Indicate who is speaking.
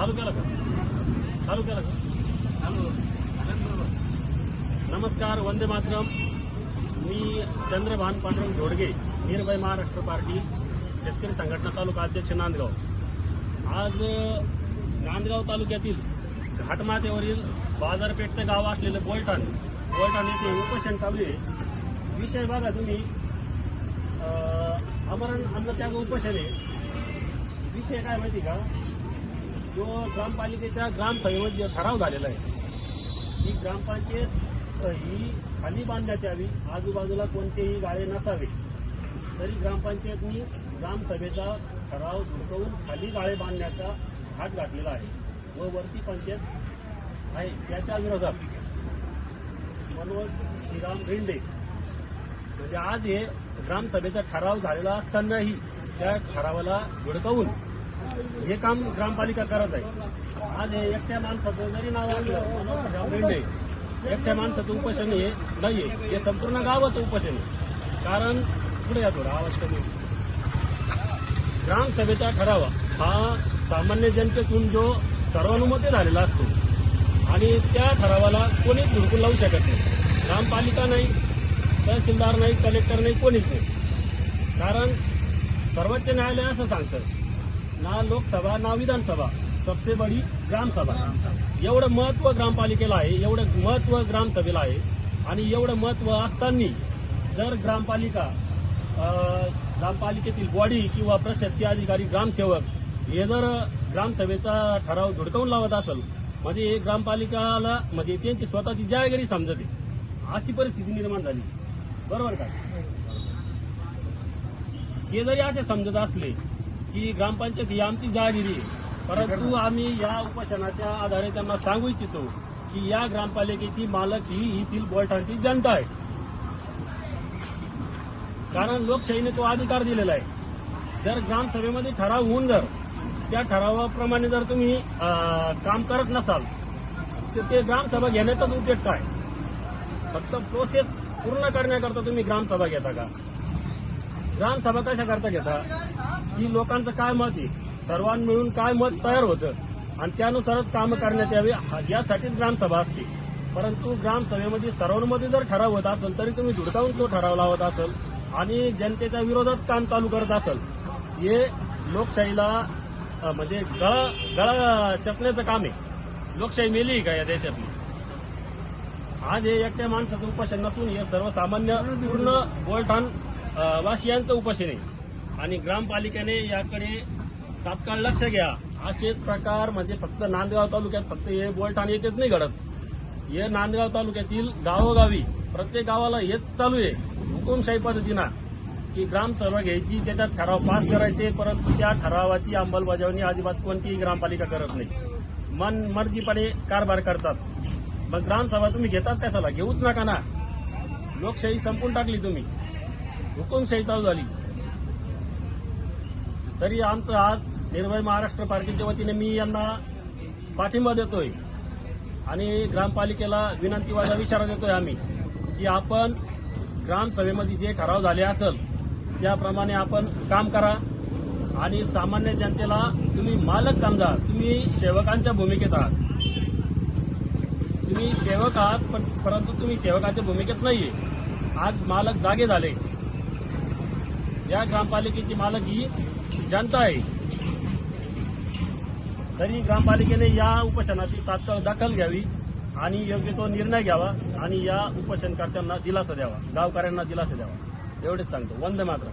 Speaker 1: चालू केलं का? चालू केलं का नमस्कार वंदे मातरम. मी चंद्रभान पांडुरंग झोडगे निर्भय महाराष्ट्र पार्टी शेतकरी संघटना तालुका अध्यक्ष नांदगाव. आज नांदगाव तालुक्यातील घाटमाथ्यावरील बाजारपेठ ते गाव असलेलं बोलटाण बोलटाण येथे उपोषण चालू आहे. विषय बघा तुम्ही. अमरण अन्नत्याग उपोषण आहे. विषय काय माहिती का? जो ग्रामपालिकेच्या ग्रामसभेमध्ये जे ठराव झालेला आहे ही ग्रामपंचायत ही खाली बांधण्यात यावी आजूबाजूला कोणतेही गाळे नसावे. तरी ग्रामपंचायतनी ग्रामसभेचा ठराव झुकवून खाली गाळे बांधण्याचा घाट घातलेला आहे. व वरती पंचायत आहे त्याच्या विरोधात मनोज श्रीराम रेंडे म्हणजे आज हे ग्रामसभेचा ठराव झालेला असतानाही त्या ठरावाला धुडकावून हे काम ग्रामपालिका करत आहे. आज हे एकट्या माणसाचं जरी नाव असलं एकट्या माणसाचं उपोषण हे नाहीये. हे संपूर्ण गावाचं उपोषण आहे. कारण पुढे या थोडा आवाज कमी. ग्रामसभेचा ठराव हा सामान्य जनतेतून जो सर्वानुमते झालेला असतो आणि त्या ठरावाला कोणीच धुडकून लावू शकत नाही. ग्रामपालिका नाही तहसीलदार नाही कलेक्टर नाही कोणीच नाही. कारण सर्वोच्च न्यायालय असं सांगतं ना लोकसभा ना विधानसभा सबसे बडी ग्रामसभा। एवढं महत्त्व ग्रामपालिकेला आहे एवढं महत्त्व ग्रामसभेला आहे आणि एवढं महत्त्व असताना जर ग्रामपालिका ग्रामपालिकेतील बॉडी किंवा प्रशासकीय अधिकारी ग्रामसेवक हे जर ग्रामसभेचा ठराव धुडकावून लावत असेल म्हणजे हे ग्रामपालिकाला म्हणजे त्यांची स्वतःची जायगिरी समजते. अशी परिस्थिती निर्माण झाली. बरोबर का? हे जरी असे समजत असले की ग्रामपंचायत ही आमची जहागिरी आहे. परंतु आम्ही या उपोषणाच्या आधारे त्यांना सांगू इच्छितो की या ग्रामपालिकेची मालक ही येथील बोलठांची जनता आहे. कारण लोकशाहीने तो अधिकार दिलेला आहे. जर ग्रामसभेमध्ये ठराव होऊन जर त्या ठरावाप्रमाणे जर तुम्ही काम करत नसाल तर ते ग्रामसभा घेण्याचाच उपयोग काय? फक्त प्रोसेस पूर्ण करण्याकरता तुम्ही ग्रामसभा घेता का? ग्रामसभा कशा करता घेता? की लोकांचं काय मत आहे? सर्वांनी मिळून काय मत तयार होतं? आणि त्यानुसारच कामं करण्यात यावे हा- यासाठीच ग्रामसभा असते. परंतु ग्रामसभेमध्ये सर्वांमध्ये जर ठराव होत असेल तरी तुम्ही धुडकावून तो ठराव लावत असेल आणि जनतेच्या विरोधात काम चालू करत असेल. हे लोकशाहीला म्हणजे गळ गळ चपण्याचं काम आहे. लोकशाही मेली का या देशातली? आज हे एकट्या माणसाचं उपाशन नसून हे सर्वसामान्य पूर्ण बोलठाण वासियांचं उपोषण आहे आणि ग्रामपालिकेने याकडे तात्काळ लक्ष घ्या. असेच प्रकार म्हणजे फक्त नांदगाव तालुक्यात फक्त हे बोलठाण येतेच नाही घडत. हे नांदगाव तालुक्यातील गावोगावी प्रत्येक गावाला हेच चालू आहे. हुकुमशाही पद्धतीनं की ग्रामसभा घ्यायची त्याच्यात ठराव पास करायचे परंतु त्या ठरावाची अंमलबजावणी अजिबात कोणतीही ग्रामपालिका करत नाही. मन मर्जीपणे कारभार करतात. मग ग्रामसभा तुम्ही घेतात कशाला? घेऊच नका ना. लोकशाही संपून टाकली तुम्ही. हुकुमशाही चालू झाली. तरी आमचं आज निर्भय महाराष्ट्र पार्टीच्या वतीने मी यांना पाठिंबा देतोय आणि ग्रामपालिकेला विनंतीवादा इशारा देतोय आम्ही की आपण ग्रामसभेमध्ये जे ठराव झाले असेल त्याप्रमाणे आपण काम करा. आणि सामान्य जनतेला तुम्ही मालक समजा तुम्ही सेवकांच्या भूमिकेत आहात. तुम्ही सेवक आहात पण परंतु तुम्ही सेवकाच्या भूमिकेत नाहीये. आज मालक जागे झाले. या ग्रामपालिकेची मालक ही जनता आहे. तरी ग्रामपालिकेने या उपोषणाची तात्काळ दखल घ्यावी आणि योग्य तो निर्णय घ्यावा आणि या उपोषणकर्त्यांना दिलासा द्यावा गावकऱ्यांना दिलासा द्यावा. एवढेच सांगतो. वंदे मात्र